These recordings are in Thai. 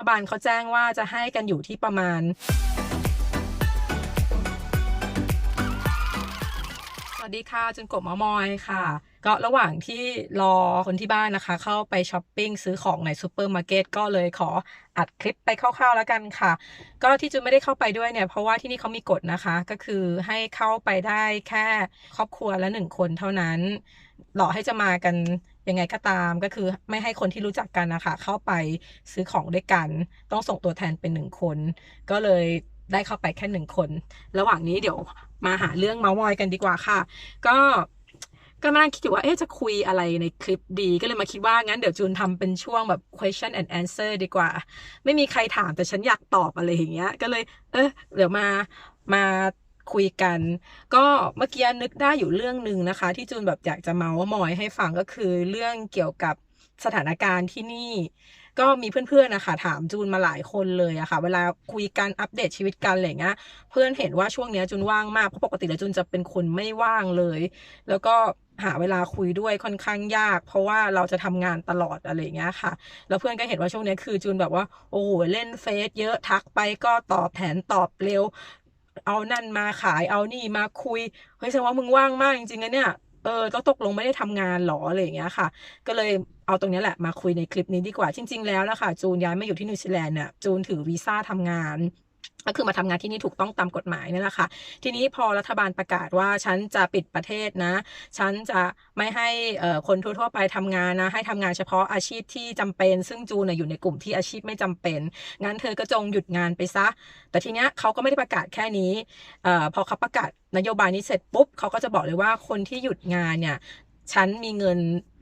รัฐบาลเขาแจ้งว่าจะให้กันอยู่ที่ประมาณสวัสดีค่ะจุนกบมามอยค่ะ ก็ระหว่างที่รอคนที่บ้านนะคะ เข้าไปช้อปปิ้งซื้อของในซูเปอร์มาร์เก็ตก็เลยขออัดคลิปไปคร่าวๆแล้วกันค่ะ ก็ที่จุนไม่ได้เข้าไปด้วยเนี่ย เพราะว่าที่นี่เขามีกฎนะคะ ก็คือให้เข้าไปได้แค่ครอบครัวละหนึ่งคนเท่านั้นหลอกให้จะมากัน ยังไงก็ตามก็คือไม่ให้คนที่รู้จักกันนะคะเข้าไปซื้อของด้วยกัน ต้องส่งตัวแทนเป็นหนึ่งคน ก็เลยได้เข้าไปแค่หนึ่งคน ระหว่างนี้เดี๋ยวมาหาเรื่องเมาส์มอยกันดีกว่าค่ะ ก็ก็มานั่งคิดอยู่ว่า เอ๊ะ จะคุยอะไรในคลิปดี ก็เลยมาคิดว่า งั้นเดี๋ยวจูนทำเป็นช่วงแบบ question and answer ดีกว่า ไม่มีใครถามแต่ฉันอยากตอบอะไรอย่างเงี้ย ก็เลย เออเดี๋ยวมา มา คุยกัน ก็เมื่อกี้นึกได้อยู่เรื่องหนึ่งนะคะ ที่จูนแบบอยากจะเมาส์มอยให้ฟังก็คือเรื่องเกี่ยวกับสถานการณ์ที่นี่ ก็มีเพื่อนๆนะคะถามจูนมาหลายคนเลยอะค่ะ เวลาคุยกันอัปเดตชีวิตกันอะไรเงี้ยเพื่อนเห็นว่าช่วงเนี้ยจูนว่างมากเพราะปกติแล้วจูนจะเป็นคนไม่ว่างเลย แล้วก็หาเวลาคุยด้วยค่อนข้างยาก เพราะว่าเราจะทำงานตลอดอะไรเงี้ยค่ะ แล้วเพื่อนก็เห็นว่าช่วงเนี้ยคือจูนแบบว่าโอ้โหเล่นเฟซเยอะทักไปก็ตอบแผนตอบเร็ว เอานั่นมาขายเอานี่มาคุยเฮ้ยแสดงว่ามึงว่างมากจริงๆนะเนี่ยเออต้องตกลงไม่ได้ทำงานหรออะไรอย่างเงี้ยค่ะ ก็เลยเอาตรงนี้แหละมาคุยในคลิปนี้ดีกว่าจริง ๆ แล้วนะคะจูนย้ายมาอยู่ที่นิวซีแลนด์เนี่ยจูนถือวีซ่าทำงาน ก็คือมาทำงานที่นี่ถูกต้องตามกฎหมายนี่แหละค่ะ ทีนี้พอรัฐบาลประกาศว่าฉันจะปิดประเทศนะ ฉันจะไม่ให้คนทั่วๆไปทำงานนะ ให้ทำงานเฉพาะอาชีพที่จำเป็น ซึ่งจูนอยู่ในกลุ่มที่อาชีพไม่จำเป็น งั้นเธอก็จงหยุดงานไปซะ แต่ทีเนี้ยเขาก็ไม่ได้ประกาศแค่นี้อพอเขาประกาศนโยบายนี้เสร็จปุ๊บเขาก็จะบอกเลยว่าคนที่หยุดงานเนี่ยฉันมีเงิน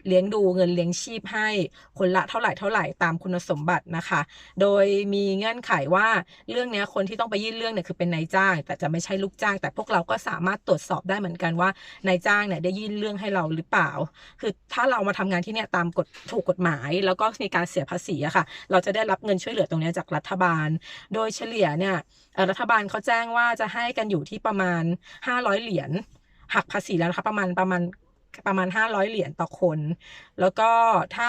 เลี้ยงดูเงินเลี้ยงชีพให้คนละเท่าไหร่เท่าไหร่ตามคุณสมบัตินะคะ โดยมีเงื่อนไขว่าเรื่องนี้คนที่ต้องไปยื่นเรื่องเนี่ยคือเป็นนายจ้าง แต่จะไม่ใช่ลูกจ้าง แต่พวกเราก็สามารถตรวจสอบได้เหมือนกันว่านายจ้างเนี่ยได้ยื่นเรื่องให้เราหรือเปล่า คือถ้าเรามาทำงานที่เนี่ยตามกฎถูกกฎหมาย แล้วก็มีการเสียภาษีอะค่ะ เราจะได้รับเงินช่วยเหลือตรงเนี้ยจากรัฐบาล โดยเฉลี่ยเนี่ยรัฐบาลเขาแจ้งว่าจะให้กันอยู่ที่ประมาณ 500 เหรียญหักภาษีแล้วนะคะประมาณประมาณ ประมาณ 500 เหรียญต่อคน แล้วก็ถ้า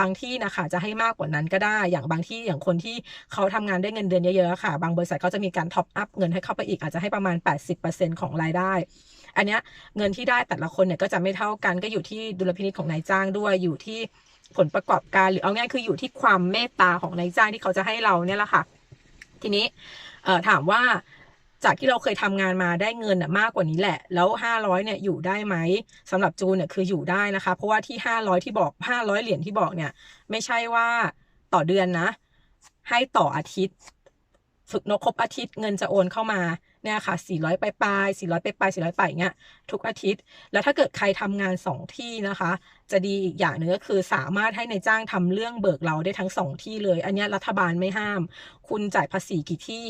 บางที่นะคะจะให้มากกว่านั้นก็ได้ อย่างบางที่อย่างคนที่เขาทำงานได้เงินเดือนเยอะๆค่ะ บางบริษัทก็จะมีการท็อปอัพเงินให้เข้าไปอีกอาจจะให้ประมาณ 80%ของรายได้ อันเนี้ยเงินที่ได้แต่ละคนเนี่ยก็จะไม่เท่ากันก็อยู่ที่ดุลพินิจของนายจ้างด้วยอยู่ที่ผลประกอบการหรือเอาง่ายคืออยู่ที่ความเมตตาของนายจ้างที่เขาจะให้เราเนี่ยแหละค่ะ ทีนี้ถามว่า จากที่เราเคยทำงานมาได้เงินน่ะมากกว่านี้แหละ แล้ว 500เนี่ยอยู่ได้ไหมสำหรับจูนเนี่ยคืออยู่ได้นะคะ เพราะว่าที่ 500 ที่บอก 500 เหรียญที่บอกเนี่ยไม่ใช่ว่าต่อเดือนนะ ให้ต่ออาทิตย์ ฝึกนกครบอาทิตย์เงินจะโอนเข้ามาเนี่ยค่ะ 400 ไปปลาย400 ไปปลาย400 ไปอย่างเงี้ยทุกอาทิตย์ แล้วถ้าเกิดใครทำงาน 2 ที่นะคะ จะดีอีกอย่างหนึ่งก็คือสามารถให้ในจ้างทำเรื่องเบิกเราได้ทั้ง 2 ที่เลย อันนี้รัฐบาลไม่ห้าม คุณจ่ายภาษีกี่ที่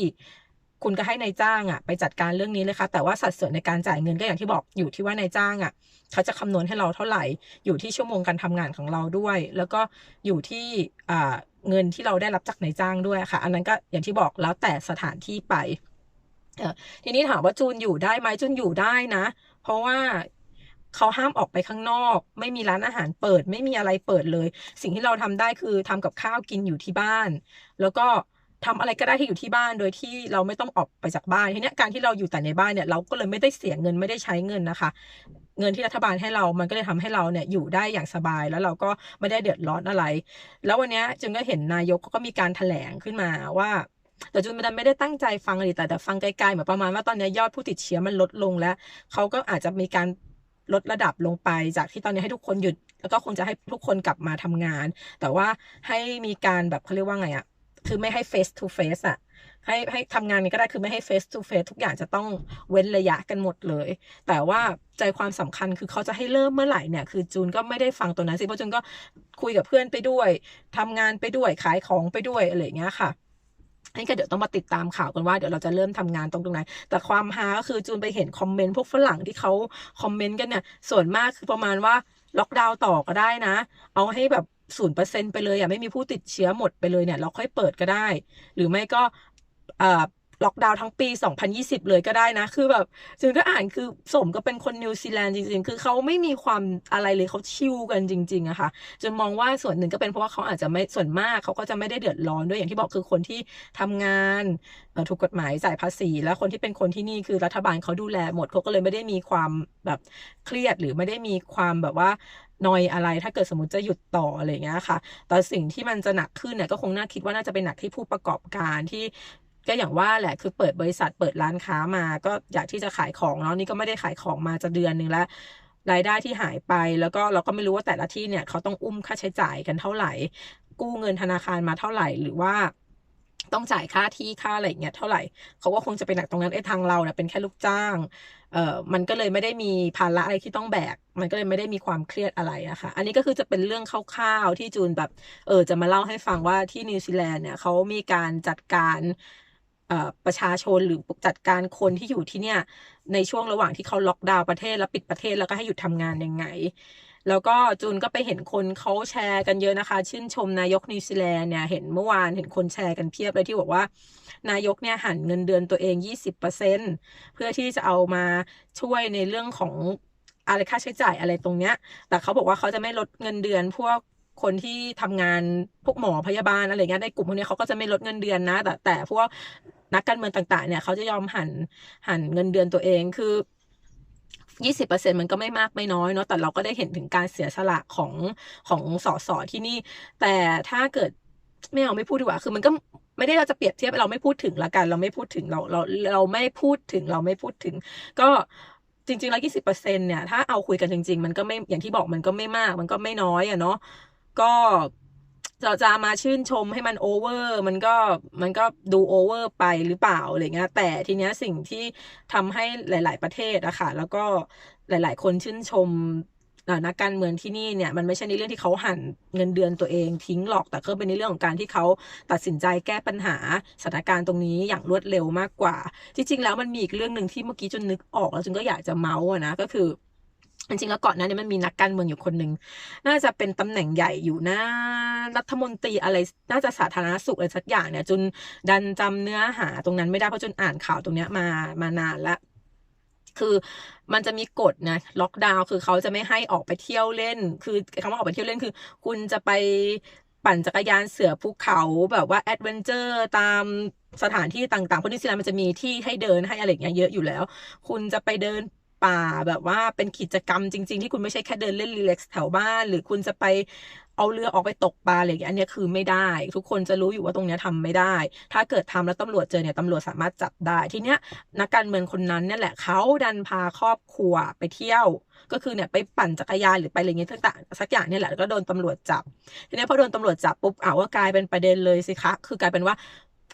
คุณก็ให้ในายจ้างอะไปจัดการเรื่องนี้เลยค่ะ แต่ว่าสัดส่วนในการจ่ายเงินก็อย่างที่บอกอยู่ที่ว่านายจ้างอะ เขาจะคำนวณให้เราเท่าไหร่ อยู่ที่ชั่วโมงการทำงานของเราด้วย แล้วก็อยู่ที่เงินที่เราได้รับจากนายจ้างด้วยค่ะ อันนั้นก็อย่างที่บอกแล้วแต่สถานที่ไปทีนี้ถามว่าจูนอยู่ได้ไหมจูนอยู่ได้นะ เพราะว่าเขาห้ามออกไปข้างนอก ไม่มีร้านอาหารเปิด ไม่มีอะไรเปิดเลย สิ่งที่เราทำได้คือทำกับข้าวกินอยู่ที่บ้าน แล้วก็ ทำอะไรก็ได้ที่อยู่ที่บ้านโดยที่เราไม่ต้องออกไปจากบ้านทีนี้การที่เราอยู่แต่ในบ้านเนี่ยเราก็เลยไม่ได้เสียเงินไม่ได้ใช้เงินนะคะ เงินที่รัฐบาลให้เรา มันก็เลยทำให้เราเนี่ยอยู่ได้อย่างสบายแล้วเราก็ไม่ได้เดือดร้อนอะไร แล้ววันนี้จึงก็เห็นนายกเขาก็มีการแถลงขึ้นมาว่าแต่จุนไม่ได้ตั้งใจฟังเลยแต่แต่ฟังไกลๆเหมือนประมาณว่าตอนนี้ยอดผู้ติดเชื้อมันลดลงแล้วเขาก็อาจจะมีการลดระดับลงไปจากที่ตอนนี้ให้ทุกคนหยุด แล้วก็คงจะให้ทุกคนกลับมาทำงาน แต่ว่าให้มีการแบบเขาเรียกว่าไงอะ คือไม่ให้ face to face อะให้ให้ทำงานนี้ก็ได้คือไม่ให้ face to face ทุกอย่างจะต้องเว้นระยะกันหมดเลย แต่ว่าใจความสำคัญคือเขาจะให้เริ่มเมื่อไหร่เนี่ย คือจูนก็ไม่ได้ฟังตัวนั้นสิเพราะจูนก็คุยกับเพื่อนไปด้วยทำงานไปด้วยขายของไปด้วยอะไรอย่างเงี้ยค่ะนี่ก็เดี๋ยวต้องมาติดตามข่าวกันว่าเดี๋ยวเราจะเริ่มทำงานตรงตรงไหน แต่ความฮาก็คือจูนไปเห็นคอมเมนต์พวกฝรั่งที่เขาคอมเมนต์กันเนี่ย ส่วนมากคือประมาณว่าล็อกดาวน์ต่อก็ได้นะ เอาให้แบบ ศูนย์เปอร์เซ็นไปเลยอะไม่มีผู้ติดเชื้อหมดไปเลยเนี่ย เราค่อยเปิดก็ได้ หรือไม่ก็ล็อกดาวน์ทั้งปี 2020 เลยก็ได้นะ คือแบบจึงก็อ่านคือสมก็เป็นคนนิวซีแลนด์จริง ๆ คือเขาไม่มีความอะไรเลยเขาชิลกันจริงๆอะค่ะจนมองว่าส่วนหนึ่งก็เป็นเพราะว่าเขาอาจจะไม่ส่วนมากเขาก็จะไม่ได้เดือดร้อนด้วยอย่างที่บอกคือคนที่ทำงานถูกกฎหมายจ่ายภาษี แล้วคนที่เป็นคนที่นี่คือรัฐบาลเขาดูแลหมดเขาก็เลยไม่ได้มีความแบบเครียดหรือไม่ได้มีความแบบว่า นอยอะไร ถ้าเกิดสมมติจะหยุดต่ออะไรเงี้ยค่ะ แต่สิ่งที่มันจะหนักขึ้นเนี่ยก็คงน่าคิดว่าน่าจะเป็นหนักที่ผู้ประกอบการที่ก็อย่างว่าแหละคือเปิดบริษัทเปิดร้านค้ามาก็อยากที่จะขายของเนาะนี่ก็ไม่ได้ขายของมาจะเดือนนึงแล้วรายได้ที่หายไปแล้วก็เราก็ไม่รู้ว่าแต่ละที่เนี่ยเขาต้องอุ้มค่าใช้จ่ายกันเท่าไหร่ กู้เงินธนาคารมาเท่าไหร่ หรือว่า ต้องจ่ายค่าที่ค่าอะไรเงี้ยเท่าไหร่เขาก็คงจะเป็นหนักตรงนั้นไอ้ทางเราเนี่ยเป็นแค่ลูกจ้าง เอ่อมันก็เลยไม่ได้มีภาระอะไรที่ต้องแบก มันก็เลยไม่ได้มีความเครียดอะไรอะค่ะ อันนี้ก็คือจะเป็นเรื่องคร่าวๆที่จูนแบบ เออจะมาเล่าให้ฟังว่าที่นิวซีแลนด์เนี่ยเขามีการจัดการ ประชาชนหรือจัดการคนที่อยู่ที่เนี่ยในช่วงระหว่างที่เขาล็อกดาวน์ประเทศแล้วปิดประเทศแล้วก็ให้หยุดทำงานยังไง แล้วก็จูนก็ไปเห็นคนเขาแชร์กันเยอะนะคะ ชื่นชมนายกนิวซีแลนด์เนี่ยเห็นเมื่อวานเห็นคนแชร์กันเพียบเลยที่บอกว่า นายกเนี่ยหันเงินเดือนตัวเอง 20%เพื่อที่จะเอามาช่วยในเรื่องของอะไรค่าใช้จ่ายอะไรตรงเนี้ย แต่เขาบอกว่าเขาจะไม่ลดเงินเดือนพวก คนที่ทำงานพวกหมอพยาบาลอะไรเงี้ยในกลุ่มพวกนี้เขาก็จะไม่ลดเงินเดือนนะ แต่แต่พวกนักการเมืองต่าง ๆ เนี่ยเขาจะยอมหันหันเงินเดือนตัวเองคือยี่สิบเปอร์เซ็นมันก็ไม่มากไม่น้อยเนาะแต่เราก็ได้เห็นถึงการเสียสละของของสสที่นี่ แต่ถ้าเกิดไม่เอาไม่พูดดีกว่า คือมันก็ไม่ได้เราจะเปรียบเทียบเราไม่พูดถึงละกัน เราไม่พูดถึงเราเราเราไม่พูดถึงเราไม่พูดถึง ก็จริงๆแล้วยี่สิบเปอร์เซ็นเนี่ยถ้าเอาคุยกันจริง ๆ มันก็ไม่อย่างที่บอกมันก็ไม่มาก มันก็ไม่น้อยอะเนาะ ก็เราจะมาชื่นชมให้มันโอเวอร์มันก็มันก็ดูโอเวอร์ไปหรือเปล่าอะไรเงี้ยแต่ทีเนี้ยสิ่งที่ทำให้หลาย ๆ ประเทศอะค่ะ แล้วก็หลาย ๆ คนชื่นชมนักการเมืองที่นี่เนี่ยมันไม่ใช่ในเรื่องที่เขาหันเงินเดือนตัวเองทิ้งหรอกแต่ก็เป็นในเรื่องของการที่เขาตัดสินใจแก้ปัญหาสถานการณ์ตรงนี้อย่างรวดเร็วมากกว่า จริง ๆ แล้วมันมีอีกเรื่องหนึ่งที่เมื่อกี้จนนึกออกแล้วจนก็อยากจะเมาส์นะก็คือ จริงแล้วก่อนหน้านี้มันมีนักการเมืองอยู่คนหนึ่งน่าจะเป็นตำแหน่งใหญ่อยู่นะ รัฐมนตรีอะไรน่าจะสาธารณสุขอะไรสักอย่างเนี่ยจนดันจำเนื้อหาตรงนั้นไม่ได้เพราะจนอ่านข่าวตรงเนี้ยมามานานล้วคือมันจะมีกฎนะล็อกดาวน์คือเขาจะไม่ให้ออกไปเที่ยวเล่น คือคำว่าออกไปเที่ยวเล่นคือ คุณจะไปปั่นจักรยานเสือภูเขาแบบว่าแอดเวนเจอร์ตามสถานที่ต่างๆเพราะนิวซีแลนด์มันจะมีที่ให้เดินให้อะไรอย่างเงี้ยเยอะอยู่แล้ว คุณจะไปเดิน ป่าแบบว่าเป็นกิจกรรมจริง ๆ ที่คุณไม่ใช่แค่เดินเล่นรีแลกซ์แถวบ้าน หรือคุณจะไปเอาเรือออกไปตกปลาอะไรอย่างเงี้ยอันนี้คือไม่ได้ ทุกคนจะรู้อยู่ว่าตรงเนี้ยทำไม่ได้ ถ้าเกิดทำแล้วตำรวจเจอเนี่ยตำรวจสามารถจับได้ทีเนี้ยนักการเมืองคนนั้นเนี่ยแหละเขาดันพาครอบครัวไปเที่ยว ก็คือเนี่ยไปปั่นจักรยานหรือไปอะไรเงี้ยต่างๆสักอย่างเนี่ยแหละก็โดนตำรวจจับทีนี้พอโดนตำรวจจับปุ๊บอ้าวว่ากลายเป็นประเด็นเลยสิคะคือกลายเป็นว่า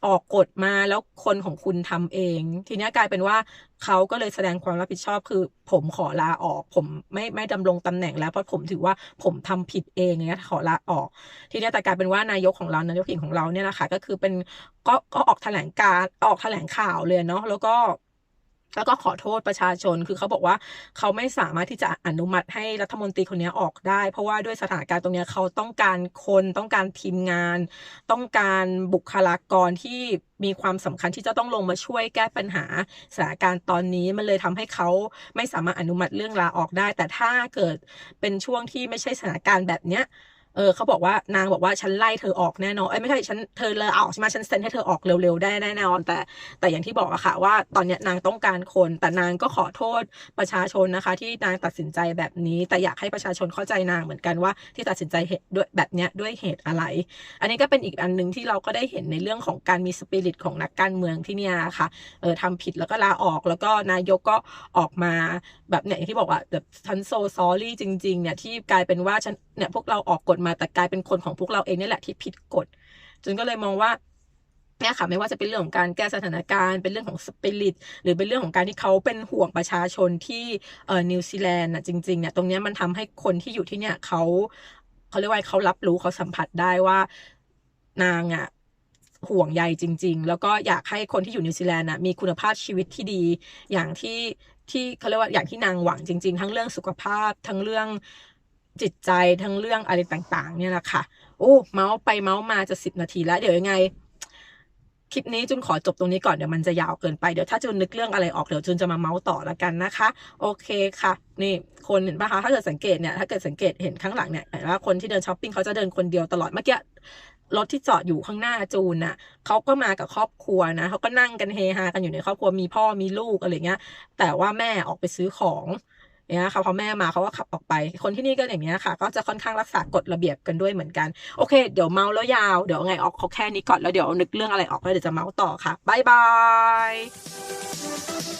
ออกกฎมาแล้วคนของคุณทำเอง ทีนี้กลายเป็นว่าเขาก็เลยแสดงความรับผิดชอบคือ ผมขอลาออก ผมไม่ไม่ดำรงตำแหน่งแล้วเพราะผมถือว่าผมทำผิดเองเงี้ยขอลาออก ทีนี้แต่กลายเป็นว่านายกของเรานายกหญิงของเราเนี่ยนะคะก็คือเป็นก็ก็ออกแถลงการออกแถลงข่าวเลยเนาะแล้วก็ แล้วก็ขอโทษประชาชน คือเขาบอกว่าเขาไม่สามารถที่จะอนุมัติให้รัฐมนตรีคนนี้ออกได้ เพราะว่าด้วยสถานการณ์ตรงนี้เขาต้องการคนต้องการทีมงาน ต้องการบุคลากรที่มีความสำคัญที่จะต้องลงมาช่วยแก้ปัญหาสถานการณ์ตอนนี้มันเลยทำให้เขาไม่สามารถอนุมัติเรื่องลาออกได้ แต่ถ้าเกิดเป็นช่วงที่ไม่ใช่สถานการณ์แบบเนี้ย เออเขาบอกว่านางบอกว่าฉันไล่เธอออกแน่นอนเอ้ยไม่ใช่ฉันเธอเลยออกใช่ไหมฉันเซ็นให้เธอออกเร็วๆได้แน่นอน แต่แต่อย่างที่บอกอะค่ะ ว่าตอนนี้นางต้องการคน แต่นางก็ขอโทษประชาชนนะคะ ที่นางตัดสินใจแบบนี้ แต่อยากให้ประชาชนเข้าใจนางเหมือนกันว่าที่ตัดสินใจเหตุด้วยแบบเนี้ยด้วยเหตุอะไร อันนี้ก็เป็นอีกอันหนึ่งที่เราก็ได้เห็นในเรื่องของการมีสปิริตของนักการเมืองที่เนี่ยค่ะเออทำผิดแล้วก็ลาออกแล้วก็นายกก็ออกมาแบบเนี่ยที่บอกว่าแบบฉันโซซอรี่จริงๆเนี่ยที่กลายเป็นว่าฉันเนี่ยพวกเราออกกฎมาแต่กลายเป็นคนของพวกเราเองนี่แหละที่ผิดกฎจนก็เลยมองว่าเนี่ยค่ะไม่ว่าจะเป็นเรื่องของการแก้สถานการณ์เป็นเรื่องของสปิริตหรือเป็นเรื่องของการที่เขาเป็นห่วงประชาชนที่เอ่อนิวซีแลนด์อะจริงๆเนี่ยตรงนี้มันทำให้คนที่อยู่ที่เนี่ยเขาเขาเรียกว่าเขารับรู้เขาสัมผัสได้ว่านางอะห่วงใยจริง ๆ แล้วก็อยากให้คนที่อยู่นิวซีแลนด์อะมีคุณภาพชีวิตที่ดี อย่างที่ที่เขาเรียกว่าอย่างที่นางหวังจริง ๆ ทั้งเรื่องสุขภาพทั้งเรื่อง จิตใจทั้งเรื่องอะไรต่างๆ เนี่ยแหละค่ะ โอ้เมาส์ไปเมาส์มาจะสิบนาทีแล้ว เดี๋ยวยังไง คลิปนี้จุนขอจบตรงนี้ก่อนเดี๋ยวมันจะยาวเกินไปเดี๋ยวถ้าจุนนึกเรื่องอะไรออกเดี๋ยวจุนจะมาเมาส์ต่อละกันนะคะ โอเคค่ะ นี่คนเห็นปะคะถ้าเกิดสังเกตเนี่ยถ้าเกิดสังเกตเห็นข้างหลังเนี่ยเห็นว่าคนที่เดินช้อปปิ้งเขาจะเดินคนเดียวตลอดเมื่อกี้รถที่จอดอยู่ข้างหน้าจูนน่ะเขาก็มากับครอบครัวนะเขาก็นั่งกันเฮฮากันอยู่ในครอบครัวมีพ่อมีลูกอะไรเงี้ย แต่ว่าแม่ออกไปซื้อของ เนี่ยค่ะพอแม่มาเขาก็ขับออกไป คนที่นี่ก็อย่างเงี้ยค่ะ ก็จะค่อนข้างรักษากฎระเบียบกันด้วยเหมือนกัน โอเค เดี๋ยวเมาแล้วยาว เดี๋ยวไงออกเขาแค่นี้ก่อนแล้วเดี๋ยวนึกเรื่องอะไรออกแล้วเดี๋ยวจะเมาต่อค่ะบ๊ายบาย